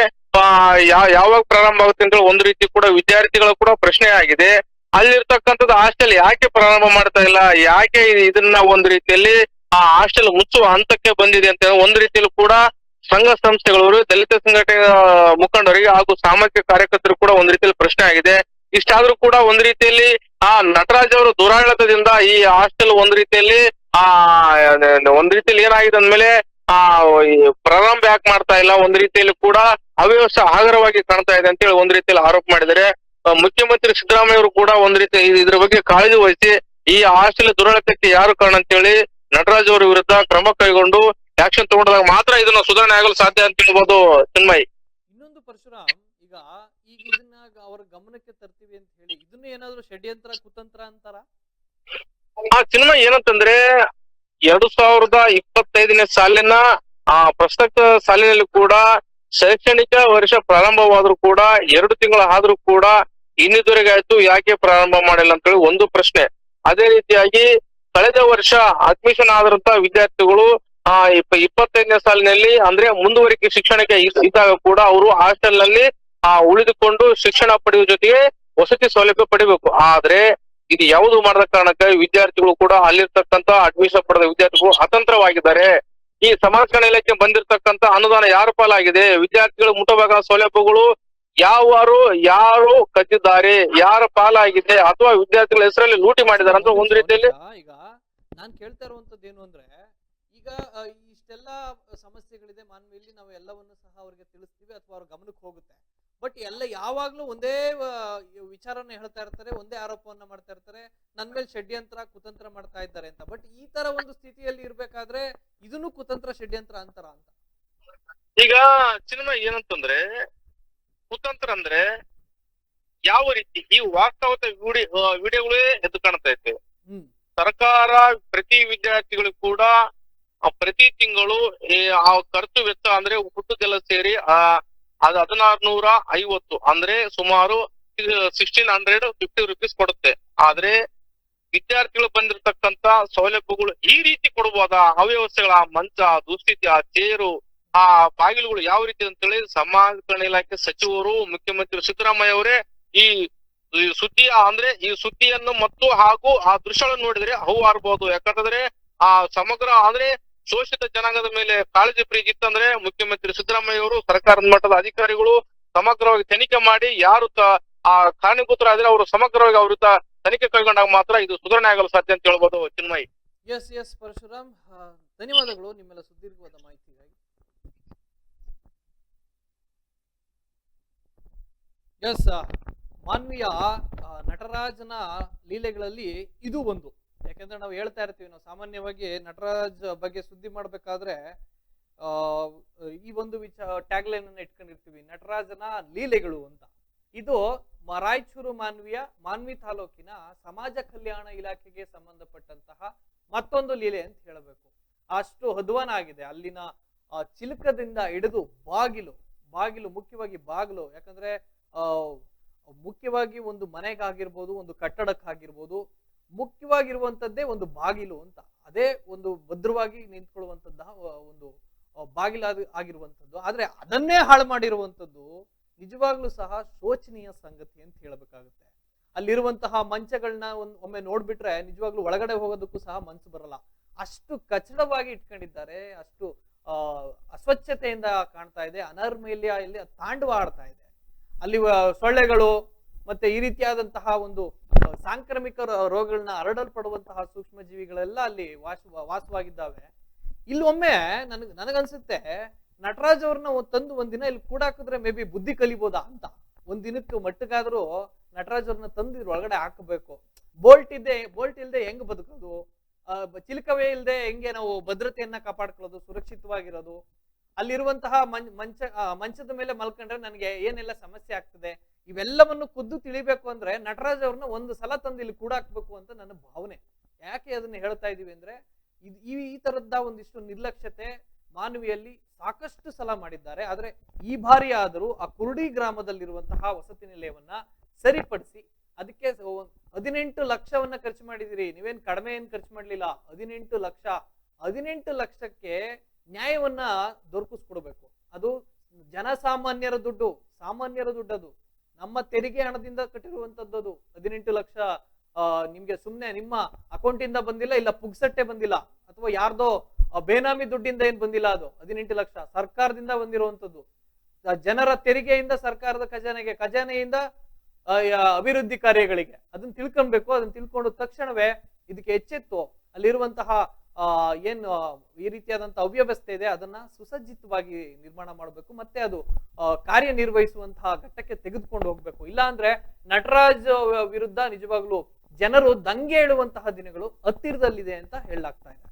B: ಯಾವಾಗ ಪ್ರಾರಂಭ ಆಗುತ್ತೆ ಅಂತ ಒಂದು ರೀತಿ ಕೂಡ ವಿದ್ಯಾರ್ಥಿಗಳ ಕೂಡ ಪ್ರಶ್ನೆ ಆಗಿದೆ. ಅಲ್ಲಿರ್ತಕ್ಕಂಥದ್ದು ಹಾಸ್ಟೆಲ್ ಯಾಕೆ ಪ್ರಾರಂಭ ಮಾಡ್ತಾ ಇಲ್ಲ? ಯಾಕೆ ಇದನ್ನ ಒಂದು ರೀತಿಯಲ್ಲಿ ಆ ಹಾಸ್ಟೆಲ್ ಮುಚ್ಚುವ ಹಂತಕ್ಕೆ ಬಂದಿದೆ ಅಂತ ಒಂದು ರೀತಿಯಲ್ಲಿ ಕೂಡ ಸಂಘ ಸಂಸ್ಥೆಗಳವರು, ದಲಿತ ಸಂಘಟನೆಯ ಮುಖಂಡರಿಗೆ ಹಾಗೂ ಸಾಮಾಜಿಕ ಕಾರ್ಯಕರ್ತರು ಕೂಡ ಒಂದು ರೀತಿಯಲ್ಲಿ ಪ್ರಶ್ನೆ ಆಗಿದೆ. ಇಷ್ಟಾದ್ರೂ ಕೂಡ ಒಂದು ರೀತಿಯಲ್ಲಿ, ಆ ನಟರಾಜ್ ಅವರು ದುರಾಡಳಿತದಿಂದ ಈ ಹಾಸ್ಟೆಲ್ ಒಂದು ರೀತಿಯಲ್ಲಿ, ಆ, ಒಂದ್ ರೀತಿಯಲ್ಲಿ ಏನಾಗಿದೆ ಅಂದ್ಮೇಲೆ, ಆ ಪ್ರಾರಂಭ ಯಾಕೆ ಮಾಡ್ತಾ ಇಲ್ಲ. ಒಂದ್ ರೀತಿಯಲ್ಲಿ ಕೂಡ ಅವ್ಯವಸ್ಥೆ ಆಗರವಾಗಿ ಕಾಣ್ತಾ ಇದೆ ಅಂತೇಳಿ ಒಂದ್ ರೀತಿಯಲ್ಲಿ ಆರೋಪ ಮಾಡಿದರೆ ಮುಖ್ಯಮಂತ್ರಿ ಸಿದ್ದರಾಮಯ್ಯ ಅವರು ಕೂಡ ಒಂದ್ ರೀತಿ ಇದ್- ಇದ್ರ ಬಗ್ಗೆ ಕಾಳಜಿ ವಹಿಸಿ ಈ ಹಾಸ್ಟೆಲ್ ದುರಾಡಳಿತಕ್ಕೆ ಯಾರು ಕಾರಣ ಅಂತೇಳಿ ನಟರಾಜ್ ಅವರ ವಿರುದ್ಧ ಕ್ರಮ ಕೈಗೊಂಡು ಆಕ್ಷನ್ ತಗೊಂಡಾಗ ಮಾತ್ರ ಇದನ್ನ ಸುಧಾರಣೆ ಆಗಲು ಸಾಧ್ಯ ಅಂತ ಹೇಳ್ಬೋದು ಚಿನ್ಮಯ್.
A: ಇನ್ನೊಂದು ಪರಶುರಾಮ್ ಈಗ ಈಗ ಇದನ್ನ ಅವರ ಗಮನಕ್ಕೆ ತರ್ತೀವಿ ಅಂತ ಹೇಳಿ ಇದನ್ನ ಏನಾದ್ರು ಷಡ್ಯಂತ್ರ ಕುತಂತ್ರ ಅಂತಾರ?
B: ಆ ಸಿನಿಮಾ ಏನಂತಂದ್ರೆ ಎರಡು ಸಾವಿರದ ಇಪ್ಪತ್ತೈದನೇ ಸಾಲಿನ ಆ ಪ್ರಸಕ್ತ ಸಾಲಿನಲ್ಲಿ ಕೂಡ ಶೈಕ್ಷಣಿಕ ವರ್ಷ ಪ್ರಾರಂಭವಾದ್ರೂ ಕೂಡ ಎರಡು ತಿಂಗಳ ಆದ್ರೂ ಕೂಡ ಇನ್ನಿದುವರೆಗೆ ಆಯ್ತು ಯಾಕೆ ಪ್ರಾರಂಭ ಮಾಡಿಲ್ಲ ಅಂತ ಹೇಳಿ ಒಂದು ಪ್ರಶ್ನೆ. ಅದೇ ರೀತಿಯಾಗಿ ಕಳೆದ ವರ್ಷ ಅಡ್ಮಿಷನ್ ಆದಂತ ವಿದ್ಯಾರ್ಥಿಗಳು ಆ ಇಪ್ಪ ಇಪ್ಪತ್ತೈದನೇ ಸಾಲಿನಲ್ಲಿ ಅಂದ್ರೆ ಮುಂದುವರಿಕೆ ಶಿಕ್ಷಣಕ್ಕೆ ಇದ್- ಇದ್ದಾಗ ಕೂಡ ಅವರು ಹಾಸ್ಟೆಲ್ನಲ್ಲಿ ಆ, ಉಳಿದುಕೊಂಡು ಶಿಕ್ಷಣ ಪಡೆಯುವ ಜೊತೆಗೆ ವಸತಿ ಸೌಲಭ್ಯ ಪಡಿಬೇಕು. ಆದ್ರೆ ಇದು ಯಾವುದು ಮಾಡದ ಕಾರಣಕ್ಕೆ ವಿದ್ಯಾರ್ಥಿಗಳು ಕೂಡ ಅಲ್ಲಿರ್ತಕ್ಕಂತ ಅಡ್ಮಿಷನ್ ಪಡೆದ ವಿದ್ಯಾರ್ಥಿಗಳು ಅತಂತ್ರವಾಗಿದ್ದಾರೆ. ಈ ಸಮಾಜ ಕಲ್ಯಾಣ ಇಲಾಖೆ ಬಂದಿರತಕ್ಕಂತ ಅನುದಾನ ಯಾರ ಪಾಲಾಗಿದೆ? ವಿದ್ಯಾರ್ಥಿಗಳು ಮುಟ್ಟಬೇಕಾದ ಸೌಲಭ್ಯಗಳು ಯಾವಾರು, ಯಾರು ಕದ್ದಿದ್ದಾರೆ ಯಾರ ಪಾಲಾಗಿದೆ? ಅಥವಾ ವಿದ್ಯಾರ್ಥಿಗಳ ಹೆಸರಲ್ಲಿ ಲೂಟಿ ಮಾಡಿದ್ದಾರೆ ಅಂತ ಒಂದು ರೀತಿಯಲ್ಲಿ?
A: ಈಗ ನಾನು ಕೇಳ್ತಾ ಇರುವಂತದ್ದು ಏನು ಅಂದ್ರೆ ಈಗ ಇಷ್ಟೆಲ್ಲ ಸಮಸ್ಯೆಗಳಿದೆ ಮಾನವಿಯಲ್ಲಿ ನಾವು ಎಲ್ಲವನ್ನು ಸಹ ಅವ್ರಿಗೆ ತಿಳಿಸ್ತೀವಿ ಅಥವಾ ಅವ್ರ ಗಮನಕ್ಕೆ ಹೋಗುತ್ತೆ. ಬಟ್ ಎಲ್ಲ ಯಾವಾಗ್ಲೂ ಒಂದೇ ವಿಚಾರನ ಹೇಳ್ತಾ ಇರ್ತಾರೆ ಒಂದೇ ಆರೋಪವನ್ನ ಮಾಡ್ತಾ ಇರ್ತಾರೆ ನನ್ ಮೇಲೆ ಷಡ್ಯಂತ್ರ ಕುತಂತ್ರ ಮಾಡ್ತಾ ಇದ್ದಾರೆ ಅಂತ. ಬಟ್ ಈ ತರ ಒಂದು ಸ್ಥಿತಿಯಲ್ಲಿ ಇರ್ಬೇಕಾದ್ರೆ ಇದನ್ನು ಕುತಂತ್ರ ಷಡ್ಯಂತ್ರ ಅಂತಾರ ಅಂತ.
B: ಈಗ ಸಿನಿಮಾ ಏನಂತಂದ್ರೆ ಕುತಂತ್ರ ಅಂದ್ರೆ ಯಾವ ರೀತಿ ಈ ವಾಸ್ತವತೆ ವಿಡಿಯೋ ವಿಡಿಯೋಗಳೇ ಎದ್ದು ಕಾಣ್ತಾ
A: ಇದೆ
B: ಸರ್ಕಾರ ಪ್ರತಿ ವಿದ್ಯಾರ್ಥಿಗಳು ಕೂಡ ಪ್ರತಿ ತಿಂಗಳು ಆ ಖರ್ಚು ವೆಚ್ಚ ಅಂದ್ರೆ ಹುಟ್ಟುದೆಲ್ಲ ಸೇರಿ, ಆ, ಅದು ಹದಿನಾರು ನೂರ ಐವತ್ತು ಅಂದ್ರೆ ಸುಮಾರು ಸಿಕ್ಸ್ಟೀನ್ ಹಂಡ್ರೆಡ್ ಫಿಫ್ಟಿ ರುಪೀಸ್ ಕೊಡುತ್ತೆ. ಆದ್ರೆ ವಿದ್ಯಾರ್ಥಿಗಳು ಬಂದಿರತಕ್ಕಂತ ಸೌಲಭ್ಯಗಳು ಈ ರೀತಿ ಕೊಡಬಹುದ ಅವ್ಯವಸ್ಥೆಗಳ ಮಂಚ, ದುಸ್ಥಿತಿ, ಆ ಚೇರು, ಆ ಬಾಗಿಲುಗಳು ಯಾವ ರೀತಿ ಅಂತೇಳಿ ಸಮಾಜ ಕಲ್ಯಾಣ ಇಲಾಖೆ ಸಚಿವರು, ಮುಖ್ಯಮಂತ್ರಿ ಸಿದ್ದರಾಮಯ್ಯ ಅವರೇ ಈ ಸುದ್ದಿ ಅಂದ್ರೆ ಈ ಸುದ್ದಿಯನ್ನು ಮತ್ತು ಹಾಗೂ ಆ ದೃಶ್ಯಗಳನ್ನು ನೋಡಿದ್ರೆ ಅವು ಆರ್ಬಹುದು ಯಾಕಂತಂದ್ರೆ ಆ ಸಮಗ್ರ ಅಂದ್ರೆ ಶೋಷಿತ ಜನಾಂಗದ ಮೇಲೆ ಕಾಳಜಿ ಪ್ರೀತಿ ಇತ್ತಂದ್ರೆ ಮುಖ್ಯಮಂತ್ರಿ ಸಿದ್ದರಾಮಯ್ಯ ಅವರು ಸರ್ಕಾರದ ಮಟ್ಟದ ಅಧಿಕಾರಿಗಳು ಸಮಗ್ರವಾಗಿ ತನಿಖೆ ಮಾಡಿ ಯಾರು ಆ ಕಾರಣೀಭೂತರಾದ್ರೆ ಅವರು ಸಮಗ್ರವಾಗಿ ಅವ್ರ ತನಿಖೆ ಕೈಗೊಂಡಾಗ ಮಾತ್ರ ಇದು ಸುಧಾರಣೆ ಆಗಲು ಸಾಧ್ಯ ಅಂತ ಹೇಳ್ಬೋದು ಚಿನ್ಮಯಿ.
A: S S Parashuram. ಧನ್ಯವಾದಗಳು ನಿಮ್ಮೆಲ್ಲ ಸುದೀರ್ಘವಾದ ಮಾಹಿತಿಗಾಗಿ. ಎಸ್ ಮಾನ್ವೀಯ ನಟರಾಜನ ಲೀಲೆಗಳಲ್ಲಿ ಇದು ಒಂದು. ಯಾಕಂದ್ರೆ ನಾವು ಹೇಳ್ತಾ ಇರ್ತೀವಿ, ನಾವು ಸಾಮಾನ್ಯವಾಗಿ ನಟರಾಜ್ ಬಗ್ಗೆ ಸುದ್ದಿ ಮಾಡ್ಬೇಕಾದ್ರೆ ಈ ಒಂದು ವಿಚಾರ ಟ್ಯಾಗ್ಲೈನ್ ಅನ್ನ ಇಟ್ಕೊಂಡಿರ್ತೀವಿ, ನಟರಾಜನ ಲೀಲೆಗಳು ಅಂತ. ಇದು ರಾಯಚೂರು ಮಾನ್ವಿಯ, ಮಾನ್ವಿ ತಾಲೂಕಿನ ಸಮಾಜ ಕಲ್ಯಾಣ ಇಲಾಖೆಗೆ ಸಂಬಂಧಪಟ್ಟಂತಹ ಮತ್ತೊಂದು ಲೀಲೆ ಅಂತ ಹೇಳಬೇಕು. ಅಷ್ಟು ಆಗಿದೆ. ಅಲ್ಲಿನ ಚಿಲಕದಿಂದ ಹಿಡಿದು ಬಾಗಿಲು ಬಾಗಿಲು, ಮುಖ್ಯವಾಗಿ ಬಾಗಿಲು, ಯಾಕಂದ್ರೆ ಮುಖ್ಯವಾಗಿ ಒಂದು ಮನೆಗಾಗಿರ್ಬೋದು, ಒಂದು ಕಟ್ಟಡಕ್ಕಾಗಿರ್ಬೋದು ಮುಖ್ಯವಾಗಿರುವಂತದ್ದೇ ಒಂದು ಬಾಗಿಲು ಅಂತ. ಅದೇ ಒಂದು ಭದ್ರವಾಗಿ ನಿಂತ್ಕೊಳ್ಳುವಂತಹ ಒಂದು ಬಾಗಿಲು ಆಗಿ- ಆಗಿರುವಂತದ್ದು. ಆದ್ರೆ ಅದನ್ನೇ ಹಾಳು ಮಾಡಿರುವಂಥದ್ದು ನಿಜವಾಗ್ಲೂ ಸಹ ಶೋಚನೀಯ ಸಂಗತಿ ಅಂತ ಹೇಳಬೇಕಾಗುತ್ತೆ. ಅಲ್ಲಿರುವಂತಹ ಮಂಚಗಳನ್ನ ಒಂದು, ಒಮ್ಮೆ ನೋಡ್ಬಿಟ್ರೆ ನಿಜವಾಗ್ಲೂ ಒಳಗಡೆ ಹೋಗೋದಕ್ಕೂ ಸಹ ಮನ್ಸು ಬರಲ್ಲ. ಅಷ್ಟು ಕಚಡವಾಗಿ ಇಟ್ಕೊಂಡಿದ್ದಾರೆ, ಅಷ್ಟು ಅಸ್ವಚ್ಛತೆಯಿಂದ ಕಾಣ್ತಾ ಇದೆ ಅನರ್ಮೇಲ್ಯ ಇಲ್ಲಿ ತಾಂಡವ ಆಡ್ತಾ ಇದೆ. ಅಲ್ಲಿ ಸೊಳ್ಳೆಗಳು ಮತ್ತೆ ಈ ರೀತಿಯಾದಂತಹ ಒಂದು ಸಾಂಕ್ರಾಮಿಕ ರೋಗಗಳನ್ನ ಹರಡಲ್ಪಡುವಂತಹ ಸೂಕ್ಷ್ಮ ಜೀವಿಗಳೆಲ್ಲ ಅಲ್ಲಿ ವಾಸ, ವಾಸವಾಗಿದ್ದಾವೆ. ಇಲ್ಲೊಮ್ಮೆ ನನಗ್, ನನಗನ್ಸುತ್ತೆ ನಟರಾಜ್ ಅವ್ರನ್ನ ತಂದು ಒಂದಿನ ಇಲ್ಲಿ ಕೂಡಾಕಿದ್ರೆ ಮೇ ಬಿ ಬುದ್ಧಿ ಕಲಿಬೋದಾ ಅಂತ. ಒಂದಿನಕ್ಕೆ ದಿನಕ್ಕೆ ಮಟ್ಟಕ್ಕಾದ್ರೂ ನಟರಾಜ್ ಅವ್ರನ್ನ ತಂದು ಇದ್ರ ಒಳಗಡೆ ಹಾಕಬೇಕು. ಬೋಲ್ಟ್ ಇದ್ದೆ, ಬೋಲ್ಟ್ ಇಲ್ಲದೆ ಹೆಂಗ್ ಬದುಕೋದು? ಚಿಲಕವೇ ಇಲ್ಲದೆ ಹೆಂಗೆ ನಾವು ಭದ್ರತೆಯನ್ನ ಕಾಪಾಡ್ಕೊಳ್ಳೋದು, ಸುರಕ್ಷಿತವಾಗಿರೋದು? ಅಲ್ಲಿರುವಂತಹ ಮಂಚ ಮಂಚದ ಮೇಲೆ ಮಲ್ಕೊಂಡ್ರೆ ನನಗೆ ಏನೆಲ್ಲ ಸಮಸ್ಯೆ ಆಗ್ತದೆ? ಇವೆಲ್ಲವನ್ನು ಖುದ್ದು ತಿಳಿಬೇಕು ಅಂದ್ರೆ ನಟರಾಜ್ ಅವ್ರನ್ನ ಒಂದು ಸಲ ತಂದು ಇಲ್ಲಿ ಕೂಡ ಹಾಕ್ಬೇಕು ಅಂತ ನನ್ನ ಭಾವನೆ. ಯಾಕೆ ಅದನ್ನ ಹೇಳ್ತಾ ಇದೀವಿ ಅಂದ್ರೆ ಈ ಈ ತರದ್ದ ಒಂದಿಷ್ಟು ನಿರ್ಲಕ್ಷ್ಯತೆ ಮಾನವಿಯಲ್ಲಿ ಸಾಕಷ್ಟು ಸಲ ಮಾಡಿದ್ದಾರೆ. ಆದ್ರೆ ಈ ಬಾರಿ ಆದರೂ ಆ ಕುರುಡಿ ಗ್ರಾಮದಲ್ಲಿರುವಂತಹ ವಸತಿ ನಿಲಯವನ್ನ ಸರಿಪಡಿಸಿ, ಅದಕ್ಕೆ ಹದಿನೆಂಟು ಲಕ್ಷವನ್ನ ಖರ್ಚು ಮಾಡಿದಿರಿ. ನೀವೇನ್ ಕಡಿಮೆ ಏನ್ ಖರ್ಚು ಮಾಡ್ಲಿಲ್ಲ? ಹದಿನೆಂಟು ಲಕ್ಷ. ಹದಿನೆಂಟು ಲಕ್ಷಕ್ಕೆ ನ್ಯಾಯವನ್ನ ದೊರಕಿಸ್ಕೊಡ್ಬೇಕು. ಅದು ಜನಸಾಮಾನ್ಯರ ದುಡ್ಡು, ಸಾಮಾನ್ಯರ ದುಡ್ಡದು. ನಮ್ಮ ತೆರಿಗೆ ಹಣದಿಂದ ಕಟ್ಟಿರುವಂತದ್ದು ಅದು. ಹದಿನೆಂಟು ಲಕ್ಷ ನಿಮ್ಗೆ ಸುಮ್ನೆ ನಿಮ್ಮ ಅಕೌಂಟ್ ಇಂದ ಬಂದಿಲ್ಲ, ಇಲ್ಲ ಪುಗ್ಸಟ್ಟೆ ಬಂದಿಲ್ಲ, ಅಥವಾ ಯಾರ್ದೋ ಬೇನಾಮಿ ದುಡ್ಡಿಂದ ಏನ್ ಬಂದಿಲ್ಲ ಅದು, ಹದಿನೆಂಟು ಲಕ್ಷ ಸರ್ಕಾರದಿಂದ ಬಂದಿರುವಂತದ್ದು. ಜನರ ತೆರಿಗೆಯಿಂದ ಸರ್ಕಾರದ ಖಜಾನೆಗೆ, ಖಜಾನೆಯಿಂದ ಅಭಿವೃದ್ಧಿ ಕಾರ್ಯಗಳಿಗೆ. ಅದನ್ನ ತಿಳ್ಕೊಬೇಕು, ಅದನ್ನ ತಿಳ್ಕೊಂಡ ತಕ್ಷಣವೇ ಇದಕ್ಕೆ ಎಚ್ಚೆತ್ತು. ಅಲ್ಲಿರುವಂತಹ ಏನು, ಈ ರೀತಿಯಾದಂಥ ಅವ್ಯವಸ್ಥೆ ಇದೆ, ಅದನ್ನ ಸುಸಜ್ಜಿತವಾಗಿ ನಿರ್ಮಾಣ ಮಾಡಬೇಕು, ಮತ್ತೆ ಅದು ಕಾರ್ಯನಿರ್ವಹಿಸುವಂತಹ ಘಟ್ಟಕ್ಕೆ ತೆಗೆದುಕೊಂಡು ಹೋಗ್ಬೇಕು. ಇಲ್ಲ ಅಂದ್ರೆ ನಟರಾಜ್ ವಿರುದ್ಧ ನಿಜವಾಗ್ಲೂ ಜನರು ದಂಗೆ ಏಳುವಂತಹ ದಿನಗಳು ಹತ್ತಿರದಲ್ಲಿದೆ ಅಂತ ಹೇಳಲಾಗ್ತಾ ಇದೆ.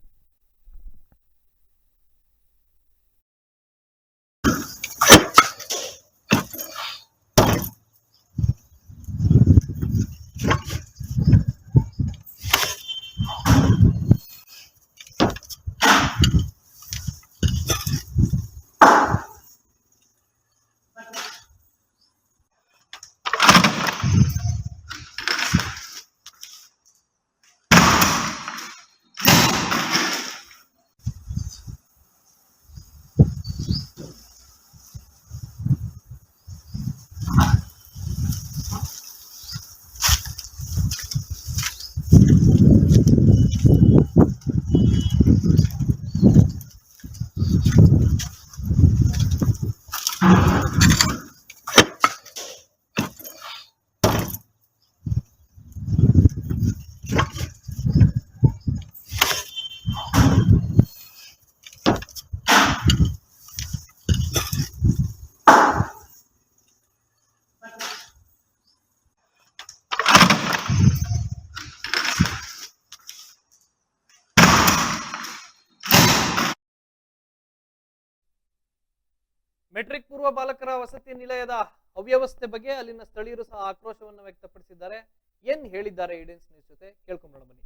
A: ಮೆಟ್ರಿಕ್ ಪೂರ್ವ ಬಾಲಕರ ವಸತಿ ನಿಲಯದ ಅವ್ಯವಸ್ಥೆ ಬಗ್ಗೆ ಅಲ್ಲಿನ ಸ್ಥಳೀಯರು ಸಹ ಆಕ್ರೋಶವನ್ನು ವ್ಯಕ್ತಪಡಿಸಿದ್ದಾರೆ. ಏನ್ ಹೇಳಿದ್ದಾರೆ ಈಡೆನ್ಸ್ ನ್ಯೂಸ್ ಜೊತೆ? ಕೇಳ್ಕೊಂಡು ಬನ್ನಿ.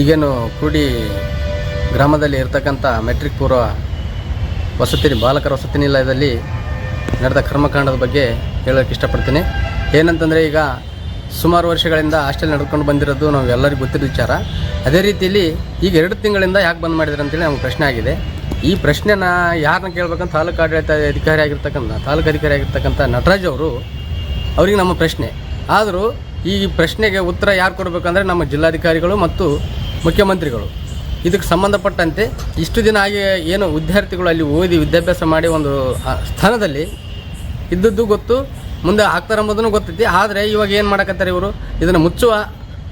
C: ಈಗೇನು ಕೂಡಿ ಗ್ರಾಮದಲ್ಲಿ ಇರತಕ್ಕಂಥ ಮೆಟ್ರಿಕ್ ಪೂರ್ವ ವಸತಿ ಬಾಲಕರ ವಸತಿ ನಿಲಯದಲ್ಲಿ ನಡೆದ ಕರ್ಮಕಾಂಡದ ಬಗ್ಗೆ ಹೇಳೋಕ್ಕೆ ಇಷ್ಟಪಡ್ತೀನಿ. ಏನಂತಂದರೆ ಈಗ ಸುಮಾರು ವರ್ಷಗಳಿಂದ ಹಾಸ್ಟೆಲ್ ನಡ್ಕೊಂಡು ಬಂದಿರೋದು ನಾವು ಎಲ್ಲರಿಗೂ ಗೊತ್ತಿರೋ ವಿಚಾರ. ಅದೇ ರೀತಿಯಲ್ಲಿ ಈಗ ಎರಡು ತಿಂಗಳಿಂದ ಯಾಕೆ ಬಂದ್ ಮಾಡಿದ್ರೆ ಅಂತೇಳಿ ನಮ್ಗೆ ಪ್ರಶ್ನೆ ಆಗಿದೆ. ಈ ಪ್ರಶ್ನೆನ ಯಾರನ್ನ ಕೇಳ್ಬೇಕಂತ ತಾಲೂಕು ಆಡಳಿತ ಅಧಿಕಾರಿ ಆಗಿರ್ತಕ್ಕಂಥ, ತಾಲೂಕು ಅಧಿಕಾರಿ ಆಗಿರ್ತಕ್ಕಂಥ ನಟರಾಜ್ ಅವರು ಅವ್ರಿಗೆ ನಮ್ಮ ಪ್ರಶ್ನೆ. ಆದರೂ ಈ ಪ್ರಶ್ನೆಗೆ ಉತ್ತರ ಯಾರು ಕೊಡಬೇಕಂದ್ರೆ ನಮ್ಮ ಜಿಲ್ಲಾಧಿಕಾರಿಗಳು ಮತ್ತು ಮುಖ್ಯಮಂತ್ರಿಗಳು. ಇದಕ್ಕೆ ಸಂಬಂಧಪಟ್ಟಂತೆ ಇಷ್ಟು ದಿನ ಆಗಿ ಏನು ವಿದ್ಯಾರ್ಥಿಗಳು ಅಲ್ಲಿ ಓದಿ ವಿದ್ಯಾಭ್ಯಾಸ ಮಾಡಿ ಒಂದು ಸ್ಥಾನದಲ್ಲಿ ಇದ್ದದ್ದು ಗೊತ್ತು, ಮುಂದೆ ಆಗ್ತಾರೆ ಅಂಬುದನ್ನು ಗೊತ್ತೈತಿ. ಆದರೆ ಇವಾಗ ಏನು ಮಾಡಕತ್ತಾರೆ ಇವರು? ಇದನ್ನು ಮುಚ್ಚುವ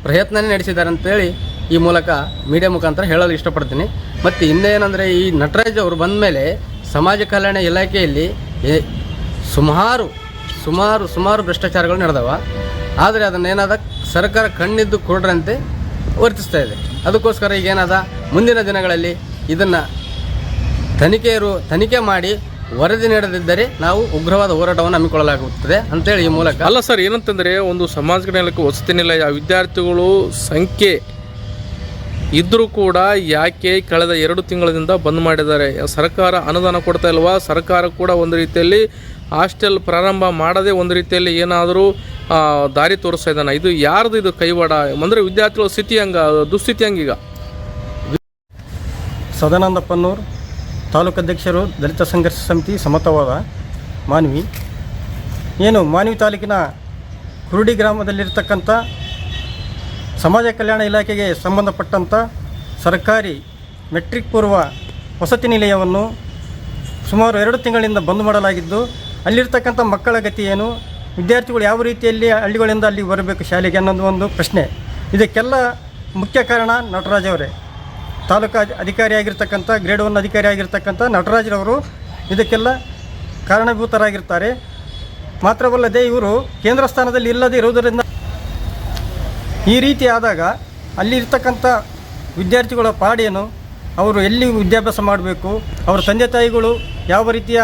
C: ಪ್ರಯತ್ನನೇ ನಡೆಸಿದ್ದಾರೆ ಅಂತೇಳಿ ಈ ಮೂಲಕ ಮೀಡಿಯಾ ಮುಖಾಂತರ ಹೇಳಲು ಇಷ್ಟಪಡ್ತೀನಿ. ಮತ್ತು ಇನ್ನೇನಂದರೆ ಈ ನಟರಾಜ್ ಅವರು ಬಂದ ಮೇಲೆ ಸಮಾಜ ಕಲ್ಯಾಣ ಇಲಾಖೆಯಲ್ಲಿ ಸುಮಾರು ಸುಮಾರು ಸುಮಾರು ಭ್ರಷ್ಟಾಚಾರಗಳು ನಡೆದವ. ಆದರೆ ಅದನ್ನೇನಾದ ಸರ್ಕಾರ ಕಣ್ಣಿದ್ದು ಕೊಡ್ರಂತೆ ವರ್ತಿಸ್ತಾ ಇದೆ. ಅದಕ್ಕೋಸ್ಕರ ಈಗ ಏನದ ಮುಂದಿನ ದಿನಗಳಲ್ಲಿ ಇದನ್ನು ತನಿಖೆಯರು ತನಿಖೆ ಮಾಡಿ ವರದಿ ನೀಡದಿದ್ದರೆ ನಾವು ಉಗ್ರವಾದ ಹೋರಾಟವನ್ನು ಹಮ್ಮಿಕೊಳ್ಳಲಾಗುತ್ತದೆ ಅಂತೇಳಿ ಈ ಮೂಲಕ.
D: ಅಲ್ಲ ಸರ್, ಏನಂತಂದರೆ ಒಂದು ಸಮಾಜ ನೆಲಕ್ಕೆ ವಸತಿ ನಿಲಯ ವಿದ್ಯಾರ್ಥಿಗಳು ಸಂಖ್ಯೆ ಇದ್ದರೂ ಕೂಡ ಯಾಕೆ ಕಳೆದ ಎರಡು ತಿಂಗಳಿಂದ ಬಂದ್ ಮಾಡಿದ್ದಾರೆ? ಸರ್ಕಾರ ಅನುದಾನ ಕೊಡ್ತಾ ಇಲ್ವಾ? ಸರ್ಕಾರ ಕೂಡ ಒಂದು ರೀತಿಯಲ್ಲಿ ಹಾಸ್ಟೆಲ್ ಪ್ರಾರಂಭ ಮಾಡದೇ ಒಂದು ರೀತಿಯಲ್ಲಿ ಏನಾದರೂ ದಾರಿ ತೋರಿಸ್ತಾ ಇದ್ದಾನೆ. ಇದು ಯಾರ್ದು ಇದು ಕೈವಾಡ? ಅಂದರೆ ವಿದ್ಯಾರ್ಥಿಗಳ ಸ್ಥಿತಿ ಹಂಗ, ದುಸ್ಥಿತಿ ಹಂಗೀಗ
E: ಸದಾನಂದ ತಾಲೂಕು ಅಧ್ಯಕ್ಷರು, ದಲಿತ ಸಂಘರ್ಷ ಸಮಿತಿ ಸಮತವಾದ ಮಾನ್ವಿ. ಏನು, ಮಾನ್ವಿ ತಾಲೂಕಿನ ಕುರುಡಿ ಗ್ರಾಮದಲ್ಲಿರ್ತಕ್ಕಂಥ ಸಮಾಜ ಕಲ್ಯಾಣ ಇಲಾಖೆಗೆ ಸಂಬಂಧಪಟ್ಟಂಥ ಸರ್ಕಾರಿ ಮೆಟ್ರಿಕ್ ಪೂರ್ವ ವಸತಿ ನಿಲಯವನ್ನು ಸುಮಾರು ಎರಡು ತಿಂಗಳಿಂದ ಬಂದ್ ಮಾಡಲಾಗಿದ್ದು ಅಲ್ಲಿರ್ತಕ್ಕಂಥ ಮಕ್ಕಳ ಗತಿ ಏನು? ವಿದ್ಯಾರ್ಥಿಗಳು ಯಾವ ರೀತಿಯಲ್ಲಿ ಹಳ್ಳಿಗಳಿಂದ ಅಲ್ಲಿ ಬರಬೇಕು ಶಾಲೆಗೆ ಅನ್ನೋದು ಒಂದು ಪ್ರಶ್ನೆ. ಇದಕ್ಕೆಲ್ಲ ಮುಖ್ಯ ಕಾರಣ ನಟರಾಜ್ ಅವರೇ. ತಾಲೂಕು ಅಧಿ- ಅಧಿಕಾರಿಯಾಗಿರ್ತಕ್ಕಂಥ ಗ್ರೇಡ್ ಒನ್ ಅಧಿಕಾರಿಯಾಗಿರ್ತಕ್ಕಂಥ ನಟರಾಜ್ರವರು ಇದಕ್ಕೆಲ್ಲ ಕಾರಣಭೂತರಾಗಿರ್ತಾರೆ. ಮಾತ್ರವಲ್ಲದೆ ಇವರು ಕೇಂದ್ರ ಸ್ಥಾನದಲ್ಲಿ ಇಲ್ಲದೇ ಇರುವುದರಿಂದ ಈ ರೀತಿ ಆದಾಗ ಅಲ್ಲಿ ಇರ್ತಕ್ಕಂಥ ವಿದ್ಯಾರ್ಥಿಗಳ ಪಾಡೇನು? ಅವರು ಎಲ್ಲಿ ವಿದ್ಯಾಭ್ಯಾಸ ಮಾಡಬೇಕು? ಅವರ ತಂದೆ ತಾಯಿಗಳು ಯಾವ ರೀತಿಯ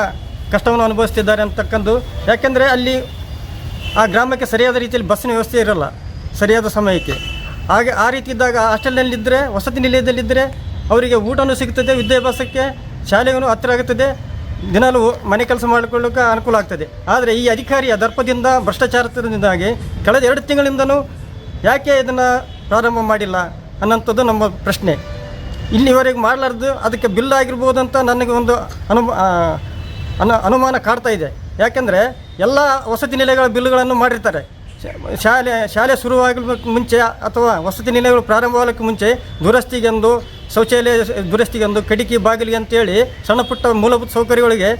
E: ಕಷ್ಟವನ್ನು ಅನುಭವಿಸ್ತಿದ್ದಾರೆ ಅಂತಕ್ಕಂದು. ಯಾಕೆಂದರೆ ಅಲ್ಲಿ ಆ ಗ್ರಾಮಕ್ಕೆ ಸರಿಯಾದ ರೀತಿಯಲ್ಲಿ ಬಸ್ಸಿನ ವ್ಯವಸ್ಥೆ ಇರಲ್ಲ ಸರಿಯಾದ ಸಮಯಕ್ಕೆ. ಹಾಗೆ ಆ ರೀತಿ ಇದ್ದಾಗ ಹಾಸ್ಟೆಲ್ನಲ್ಲಿದ್ದರೆ ವಸತಿ ನಿಲಯದಲ್ಲಿದ್ದರೆ ಅವರಿಗೆ ಊಟನೂ ಸಿಗ್ತದೆ ವಿದ್ಯಾಭ್ಯಾಸಕ್ಕೆ ಶಾಲೆಗೂ ಹತ್ತಿರ ಆಗುತ್ತದೆ. ದಿನಾಲೂ ಮನೆ ಕೆಲಸ ಮಾಡಿಕೊಳ್ಳೋಕೆ ಅನುಕೂಲ ಆಗ್ತದೆ. ಆದರೆ ಈ ಅಧಿಕಾರಿಯ ದರ್ಪದಿಂದ ಭ್ರಷ್ಟಾಚಾರದಿಂದಾಗಿ ಕಳೆದ ಎರಡು ತಿಂಗಳಿಂದನೂ ಯಾಕೆ ಇದನ್ನು ಪ್ರಾರಂಭ ಮಾಡಿಲ್ಲ ಅನ್ನೋಂಥದ್ದು ನಮ್ಮ ಪ್ರಶ್ನೆ. ಇಲ್ಲಿವರೆಗೆ ಮಾಡಲಾರ್ದು ಅದಕ್ಕೆ ಬಿಲ್ ಅಂತ ನನಗೆ ಒಂದು ಅನು ಆ, ಅನು ಅನುಮಾನ ಕಾಡ್ತಾ ಇದೆ. ಯಾಕೆಂದರೆ ಎಲ್ಲ ವಸತಿ ನಿಲಯಗಳ ಬಿಲ್ಲುಗಳನ್ನು ಮಾಡಿರ್ತಾರೆ. ಶಾಲೆ ಶಾಲೆ ಶುರುವಾಗಲಿಕ್ಕೆ ಮುಂಚೆ ಅಥವಾ ವಸತಿ ನಿಲಯಗಳು ಪ್ರಾರಂಭವಾಗಲಿಕ್ಕೆ ಮುಂಚೆ ದುರಸ್ತಿಗೆಂದು ಶೌಚಾಲಯ ದುರಸ್ತಿಗೆಂದು ಕಡಿಕೆ ಬಾಗಿಲಿಗೆ ಅಂತೇಳಿ ಸಣ್ಣ ಪುಟ್ಟ ಮೂಲಭೂತ ಸೌಕರ್ಯಗಳಿಗೆ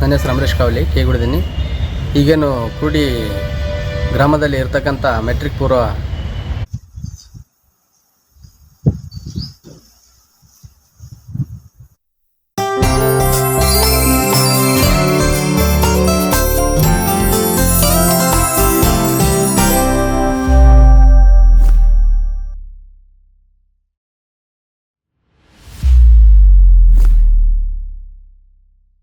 C: ನನ್ನ ಹೆಸರು ಅಮರೇಶ್ ಕಾವಲಿ ಕೇಗುಡಿದ್ದೀನಿ ಈಗೇನು ಕೂಡಿ ಗ್ರಾಮದಲ್ಲಿ ಇರ್ತಕ್ಕಂಥ ಮೆಟ್ರಿಕ್ ಪೂರ್ವ